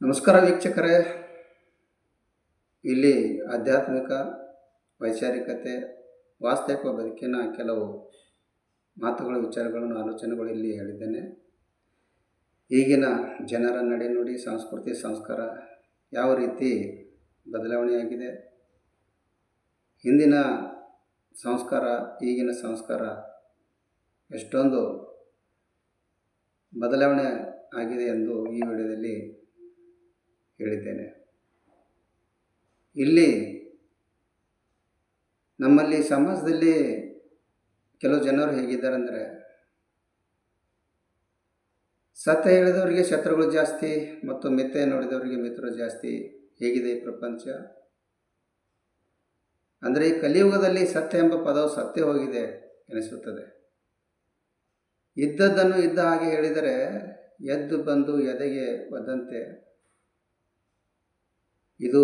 ನಮಸ್ಕಾರ ವೀಕ್ಷಕರೇ. ಇಲ್ಲಿ ಆಧ್ಯಾತ್ಮಿಕ, ವೈಚಾರಿಕತೆ, ವಾಸ್ತವಿಕ ಬದುಕಿನ ಕೆಲವು ಮಾತುಗಳು, ವಿಚಾರಗಳನ್ನು, ಆಲೋಚನೆಗಳು ಇಲ್ಲಿ ಹೇಳಿದ್ದೇನೆ. ಈಗಿನ ಜನರ ನಡೆನುಡಿ ಸಂಸ್ಕೃತಿ, ಸಂಸ್ಕಾರ ಯಾವ ರೀತಿ ಬದಲಾವಣೆಯಾಗಿದೆ ಹಿಂದಿನ ಸಂಸ್ಕಾರ, ಈಗಿನ ಸಂಸ್ಕಾರ ಎಷ್ಟೊಂದು ಬದಲಾವಣೆ ಆಗಿದೆ ಎಂದು ಈ ವಿಡಿಯೋದಲ್ಲಿ ಹೇಳಿದ್ದೇನೆ. ಇಲ್ಲಿ ನಮ್ಮಲ್ಲಿ ಸಮಾಜದಲ್ಲಿ ಕೆಲವು ಜನರು ಹೇಗಿದ್ದಾರೆ ಅಂದರೆ ಸತ್ಯ ಹೇಳಿದವರಿಗೆ ಶತ್ರುಗಳು ಜಾಸ್ತಿ ಮತ್ತು ಮಿಥ್ಯೆ ನೋಡಿದವರಿಗೆ ಮಿತ್ರರು ಜಾಸ್ತಿ. ಹೇಗಿದೆ ಈ ಪ್ರಪಂಚ? ಅಂದರೆ ಈ ಕಲಿಯುಗದಲ್ಲಿ ಸತ್ಯ ಎಂಬ ಪದವು ಸತ್ಯ ಹೋಗಿದೆ ಎನಿಸುತ್ತದೆ. ಇದ್ದದ್ದನ್ನು ಇದ್ದ ಹಾಗೆ ಹೇಳಿದರೆ, ಎದ್ದು ಬಂದು ಎದೆಗೆ ಒದ್ದಂತೆ ಇದು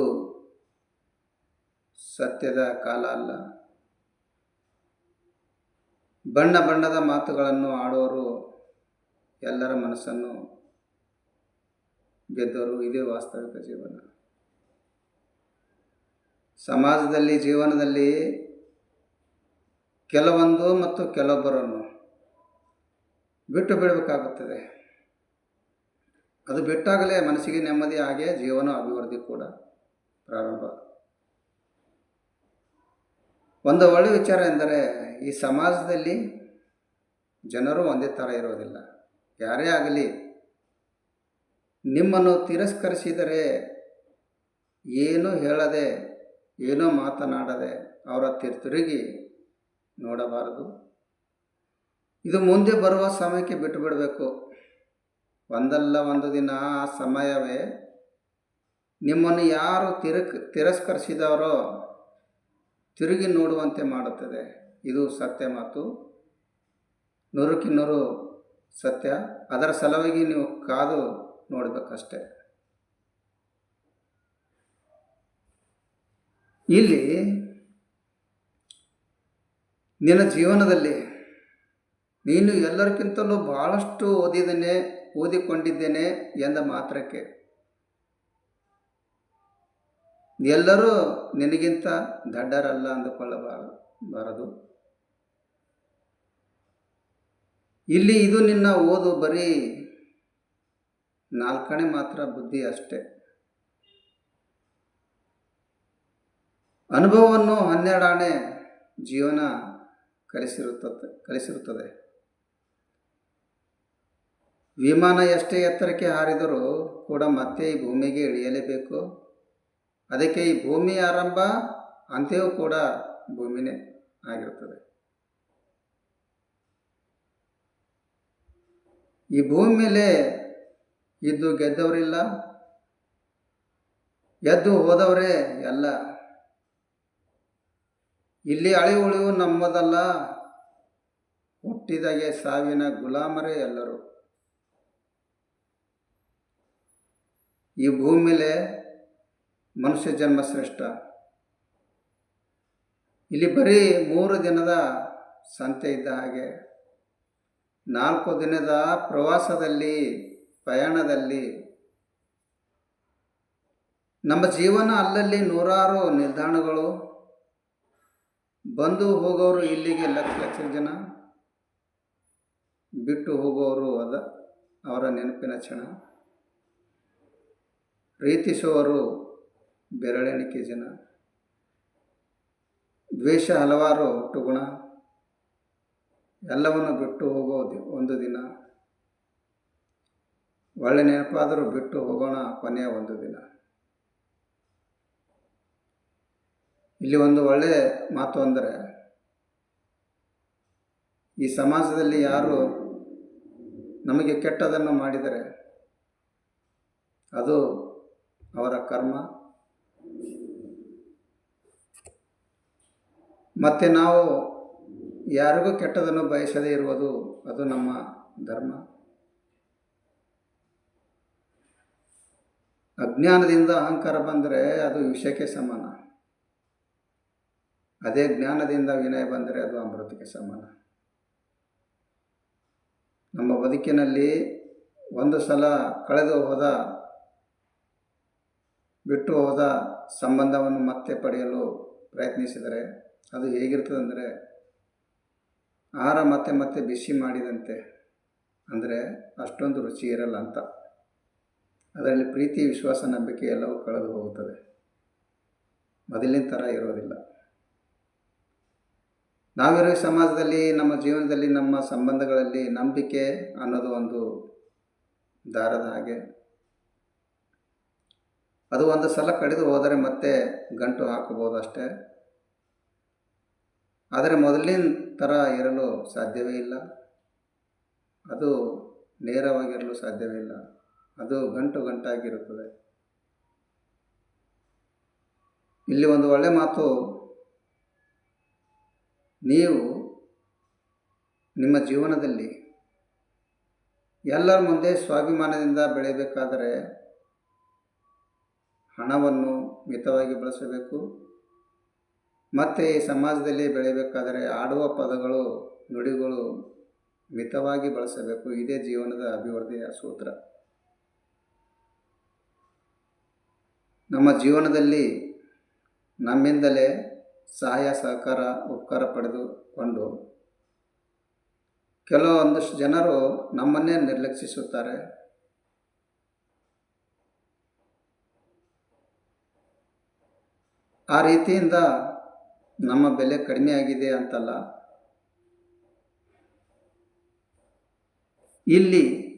ಸತ್ಯದ ಕಾಲ ಅಲ್ಲ. ಬಣ್ಣ ಬಣ್ಣದ ಮಾತುಗಳನ್ನು ಆಡೋರು ಎಲ್ಲರ ಮನಸ್ಸನ್ನು ಗೆದ್ದವರು ಇದೇ ವಾಸ್ತವಿಕ ಜೀವನ. ಸಮಾಜದಲ್ಲಿ, ಜೀವನದಲ್ಲಿ ಕೆಲವೊಂದು ಮತ್ತು ಕೆಲವೊಬ್ಬರನ್ನು ಬಿಟ್ಟು ಬಿಡಬೇಕಾಗುತ್ತದೆ. ಅದು ಬಿಟ್ಟಾಗಲೇ ಮನಸ್ಸಿಗೆ ನೆಮ್ಮದಿ ಹಾಗೆ ಜೀವನ ಅಭಿವೃದ್ಧಿ ಕೂಡ ಪ್ರಾರಂಭ. ಒಂದು ಒಳ್ಳೆಯ ವಿಚಾರ ಎಂದರೆ ಈ ಸಮಾಜದಲ್ಲಿ ಜನರು ಒಂದೇ ಥರ ಇರೋದಿಲ್ಲ. ಯಾರೇ ಆಗಲಿ ನಿಮ್ಮನ್ನು ತಿರಸ್ಕರಿಸಿದರೆ ಏನೂ ಹೇಳದೆ, ಏನೋ ಮಾತನಾಡದೆ ಅವರ ತಿರುಗಿ ನೋಡಬಾರದು. ಇದು ಮುಂದೆ ಬರುವ ಸಮಯಕ್ಕೆ ಬಿಟ್ಟು ಬಿಡಬೇಕು ಒಂದಲ್ಲ ಒಂದು ದಿನ ಆ ಸಮಯವೇ ನಿಮ್ಮನ್ನು ಯಾರು ತಿರಕ್ ತಿರಸ್ಕರಿಸಿದವರೋ ತಿರುಗಿ ನೋಡುವಂತೆ ಮಾಡುತ್ತದೆ. ಇದು ಸತ್ಯ ಮಾತು ನೂರು ಕಿನ್ನೂರು ಸತ್ಯ. ಅದರ ಸಲುವಾಗಿ ನೀವು ಕಾದು ನೋಡಬೇಕಷ್ಟೆ. ಇಲ್ಲಿ ನಿನ್ನ ಜೀವನದಲ್ಲಿ ನೀನು ಎಲ್ಲರಿಗಿಂತಲೂ ಭಾಳಷ್ಟು ಓದಿದ್ದೇನೆ. ಓದಿಕೊಂಡಿದ್ದೇನೆ ಎಂದ ಮಾತ್ರಕ್ಕೆ. ಎಲ್ಲರೂ ನಿನಗಿಂತ ದಡ್ಡರಲ್ಲ ಅಂದುಕೊಳ್ಳಬಾರ ಬಾರದು ಇಲ್ಲಿ ಇದು ನಿನ್ನ ಓದು ಬರೀ ನಾಲ್ಕನೇ ಮಾತ್ರ ಬುದ್ಧಿ ಅಷ್ಟೆ. ಅನುಭವವನ್ನು ಹನ್ನೆರಡನೇ ಜೀವನ ಕಲಿಸಿರುತ್ತದೆ ಕಲಿಸಿರುತ್ತದೆ. ವಿಮಾನ ಎಷ್ಟೇ ಎತ್ತರಕ್ಕೆ ಹಾರಿದರೂ ಕೂಡ ಮತ್ತೆ ಈ ಭೂಮಿಗೆ ಇಳಿಯಲೇಬೇಕು. ಅದಕ್ಕೆ ಈ ಭೂಮಿ ಆರಂಭ ಅಂತ್ಯವೂ ಕೂಡ ಭೂಮಿನೇ ಆಗಿರುತ್ತದೆ. ಈ ಭೂಮಿ ಮೇಲೆ ಇದ್ದು ಗೆದ್ದವರಿಲ್ಲ, ಎದ್ದು ಹೋದವರೇ ಎಲ್ಲ. ಇಲ್ಲಿ ಅಳಿ ಉಳಿವು ನಮ್ಮದಲ್ಲ, ಹುಟ್ಟಿದಾಗೆ ಸಾವಿನ ಗುಲಾಮರೇ ಎಲ್ಲರೂ. ಈ ಭೂಮಿ ಮನುಷ್ಯ ಜನ್ಮ ಶ್ರೇಷ್ಠ. ಇಲ್ಲಿ ಬರೀ ಮೂರು ದಿನದ ಸಂತೆ ಇದ್ದ ಹಾಗೆ ನಾಲ್ಕು ದಿನದ ಪ್ರವಾಸದಲ್ಲಿ ಪ್ರಯಾಣದಲ್ಲಿ ನಮ್ಮ ಜೀವನ ಅಲ್ಲಲ್ಲಿ ನೂರಾರು ನಿಲ್ದಾಣಗಳು. ಬಂದು ಹೋಗೋರು ಇಲ್ಲಿಗೆ ಲಕ್ಷ ಲಕ್ಷ ಜನ, ಬಿಟ್ಟು ಹೋಗೋರು ಅದ ಅವರ ನೆನಪಿನ ಕ್ಷಣ. ಪ್ರೀತಿಸುವವರು ಬೆರಳೆಣಿಕೆ ಜನ. ದ್ವೇಷ ಹಲವಾರು ಗುಣ ಎಲ್ಲವನ್ನು ಬಿಟ್ಟು ಹೋಗೋ ಒಂದು ದಿನ. ಒಳ್ಳೆ ನೆನಪಾದರೂ ಬಿಟ್ಟು ಹೋಗೋಣ ಕೊನೆಯ ಒಂದು ದಿನ. ಇಲ್ಲಿ ಒಂದು ಒಳ್ಳೆಯ ಮಾತು ಅಂದರೆ, ಈ ಸಮಾಜದಲ್ಲಿ ಯಾರು ನಮಗೆ ಕೆಟ್ಟದನ್ನು ಮಾಡಿದರೆ, ಅದು ಅವರ ಕರ್ಮ. ಮತ್ತು ನಾವು ಯಾರಿಗೂ ಕೆಟ್ಟದನ್ನು ಬಯಸದೇ ಇರುವುದು ಅದು ನಮ್ಮ ಧರ್ಮ. ಅಜ್ಞಾನದಿಂದ ಅಹಂಕಾರ ಬಂದರೆ ಅದು ವಿಷಯಕ್ಕೆ ಸಮಾನ. ಅದೇ ಜ್ಞಾನದಿಂದ ವಿನಯ ಬಂದರೆ ಅದು ಅಮೃತಕ್ಕೆ ಸಮಾನ. ನಮ್ಮ ಬದುಕಿನಲ್ಲಿ ಒಂದು ಸಲ ಕಳೆದು ಹೋದ ಬಿಟ್ಟು ಹೋದ ಸಂಬಂಧವನ್ನು ಮತ್ತೆ ಪಡೆಯಲು ಪ್ರಯತ್ನಿಸಿದರೆ ಅದು ಹೇಗಿರ್ತದೆ ಅಂದರೆ ಆಹಾರ ಮತ್ತೆ ಮತ್ತೆ ಬಿಸಿ ಮಾಡಿದಂತೆ ಅಂದರೆ ಅಷ್ಟೊಂದು ರುಚಿ ಇರಲ್ಲ ಅಂತ. ಅದರಲ್ಲಿ ಪ್ರೀತಿ, ವಿಶ್ವಾಸ, ನಂಬಿಕೆ ಎಲ್ಲವೂ ಕಳೆದು ಹೋಗುತ್ತದೆ. ಮೊದಲಿನ ಥರ ಇರೋದಿಲ್ಲ. ನಾವಿರೋ ಸಮಾಜದಲ್ಲಿ, ನಮ್ಮ ಜೀವನದಲ್ಲಿ, ನಮ್ಮ ಸಂಬಂಧಗಳಲ್ಲಿ ನಂಬಿಕೆ ಅನ್ನೋದು ಒಂದು ದಾರದ ಹಾಗೆ ಅದು ಒಂದು ಸಲ ಕಡಿದು ಹೋದರೆ ಮತ್ತೆ ಗಂಟು ಹಾಕಬಹುದು ಅಷ್ಟೇ. ಆದರೆ ಮೊದಲಿನ ಥರ ಇರಲು ಸಾಧ್ಯವೇ ಇಲ್ಲ. ಅದು ನೇರವಾಗಿರಲು ಸಾಧ್ಯವೇ ಇಲ್ಲ. ಅದು ಗಂಟು ಗಂಟಾಗಿರುತ್ತದೆ. ಇಲ್ಲಿ ಒಂದು ಒಳ್ಳೆ ಮಾತು. ನೀವು ನಿಮ್ಮ ಜೀವನದಲ್ಲಿ ಎಲ್ಲರ ಮುಂದೆ ಸ್ವಾಭಿಮಾನದಿಂದ ಬೆಳೆಯಬೇಕಾದರೆ ಹಣವನ್ನು ಮಿತವಾಗಿ ಬಳಸಬೇಕು. ಮತ್ತು ಈ ಸಮಾಜದಲ್ಲಿ ಬೆಳೆಯಬೇಕಾದರೆ ಆಡುವ ಪದಗಳು, ನುಡಿಗಳು ಮಿತವಾಗಿ ಬಳಸಬೇಕು. ಇದೇ ಜೀವನದ ಅಭಿವೃದ್ಧಿಯ ಸೂತ್ರ. ನಮ್ಮ ಜೀವನದಲ್ಲಿ ನಮ್ಮಿಂದಲೇ ಸಹಾಯ, ಸಹಕಾರ, ಉಪಕಾರ ಪಡೆದುಕೊಂಡು ಕೆಲವೊಂದಷ್ಟು ಜನರು ನಮ್ಮನ್ನೇ ನಿರ್ಲಕ್ಷಿಸುತ್ತಾರೆ. ಆ ರೀತಿಯಿಂದ ನಮ್ಮ ಬೆಲೆ ಕಡಿಮೆ ಆಗಿದೆ ಅಂತಲ್ಲ. ಇಲ್ಲಿ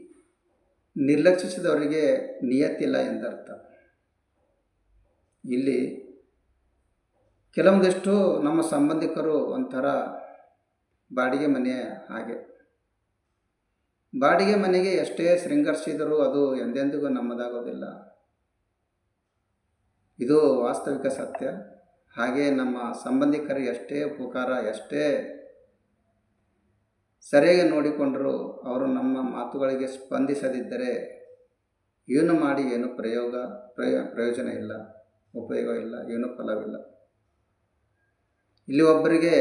ನಿರ್ಲಕ್ಷಿಸಿದವರಿಗೆ ನಿಯತ್ತಿಲ್ಲ ಎಂದರ್ಥ. ಇಲ್ಲಿ ಕೆಲವೊಂದಿಷ್ಟು ನಮ್ಮ ಸಂಬಂಧಿಕರು ಒಂಥರ ಬಾಡಿಗೆ ಮನೆ ಹಾಗೆ. ಬಾಡಿಗೆ ಮನೆಗೆ ಎಷ್ಟೇ ಶೃಂಗರಿಸಿದರೂ ಅದು ಎಂದೆಂದಿಗೂ ನಮ್ಮದಾಗೋದಿಲ್ಲ. ಇದು ವಾಸ್ತವಿಕ ಸತ್ಯ. ಹಾಗೆ ನಮ್ಮ ಸಂಬಂಧಿಕರು ಎಷ್ಟೇ ಉಪಕಾರ, ಎಷ್ಟೇ ಸರಿಯಾಗಿ ನೋಡಿಕೊಂಡರೂ ಅವರು ನಮ್ಮ ಮಾತುಗಳಿಗೆ ಸ್ಪಂದಿಸದಿದ್ದರೆ ಏನು ಮಾಡಿ, ಏನು ಪ್ರಯೋಗ, ಪ್ರಯೋ, ಪ್ರಯೋಜನ ಇಲ್ಲ, ಉಪಯೋಗ ಇಲ್ಲ, ಏನೂ ಫಲವಿಲ್ಲ. ಇಲ್ಲಿ ಒಬ್ಬರಿಗೆ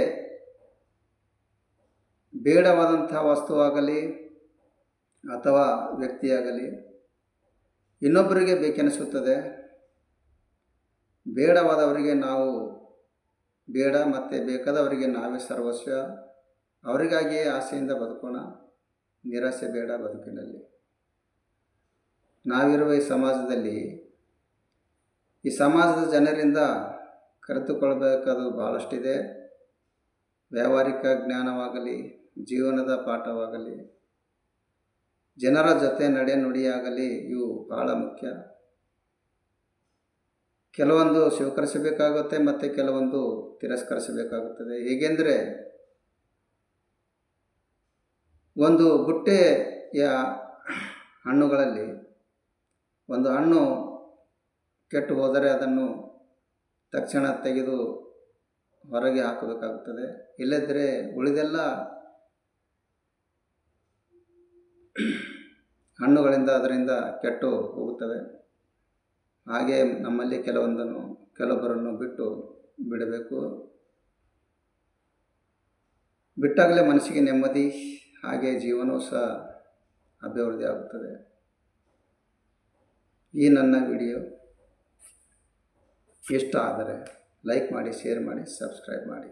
ಬೇಡವಾದಂಥ ವಸ್ತುವಾಗಲಿ ಅಥವಾ ವ್ಯಕ್ತಿಯಾಗಲಿ ಇನ್ನೊಬ್ಬರಿಗೆ ಬೇಕೆನಿಸುತ್ತದೆ. ಬೇಡವಾದವರಿಗೆ ನಾವು ಬೇಡ, ಮತ್ತು ಬೇಕಾದವರಿಗೆ ನಾವೇ ಸರ್ವಸ್ವ. ಅವರಿಗಾಗಿಯೇ ಆಸೆಯಿಂದ ಬದುಕೋಣ, ನಿರಾಸೆ ಬೇಡ ಬದುಕಿನಲ್ಲಿ. ನಾವಿರುವ ಈ ಸಮಾಜದಲ್ಲಿ, ಈ ಸಮಾಜದ ಜನರಿಂದ ಕರೆದುಕೊಳ್ಬೇಕಾದು ಭಾಳಷ್ಟಿದೆ ವ್ಯಾವಹಾರಿಕ ಜ್ಞಾನವಾಗಲಿ, ಜೀವನದ ಪಾಠವಾಗಲಿ, ಜನರ ಜೊತೆ ನಡೆ ನುಡಿಯಾಗಲಿ ಇವು ಬಹಳ ಮುಖ್ಯ. ಕೆಲವೊಂದು ಸ್ವೀಕರಿಸಬೇಕಾಗುತ್ತೆ ಮತ್ತು ಕೆಲವೊಂದು ತಿರಸ್ಕರಿಸಬೇಕಾಗುತ್ತದೆ. ಹೇಗೆಂದರೆ, ಒಂದು ಬುಟ್ಟೆಯ ಹಣ್ಣುಗಳಲ್ಲಿ ಒಂದು ಹಣ್ಣು ಕೆಟ್ಟು ಹೋದರೆ ಅದನ್ನು ತಕ್ಷಣ ತೆಗೆದು ಹೊರಗೆ ಹಾಕಬೇಕಾಗುತ್ತದೆ. ಇಲ್ಲದಿದ್ದರೆ ಉಳಿದೆಲ್ಲ ಹಣ್ಣುಗಳಿಂದ ಅದರಿಂದ ಕೆಟ್ಟು ಹೋಗುತ್ತವೆ. ಹಾಗೆ ನಮ್ಮಲ್ಲಿ ಕೆಲವೊಂದನ್ನು ಕೆಲವೊಬ್ಬರನ್ನು ಬಿಟ್ಟು ಬಿಡಬೇಕು. ಬಿಟ್ಟಾಗಲೇ ಮನಸ್ಸಿಗೆ ನೆಮ್ಮದಿ, ಹಾಗೆ ಜೀವನವೂ ಸಹ ಅಭಿವೃದ್ಧಿ ಆಗುತ್ತದೆ. ಈ ನನ್ನ ವಿಡಿಯೋ ಇಷ್ಟ ಆದರೆ ಲೈಕ್ ಮಾಡಿ, ಶೇರ್ ಮಾಡಿ, ಸಬ್ಸ್ಕ್ರೈಬ್ ಮಾಡಿ.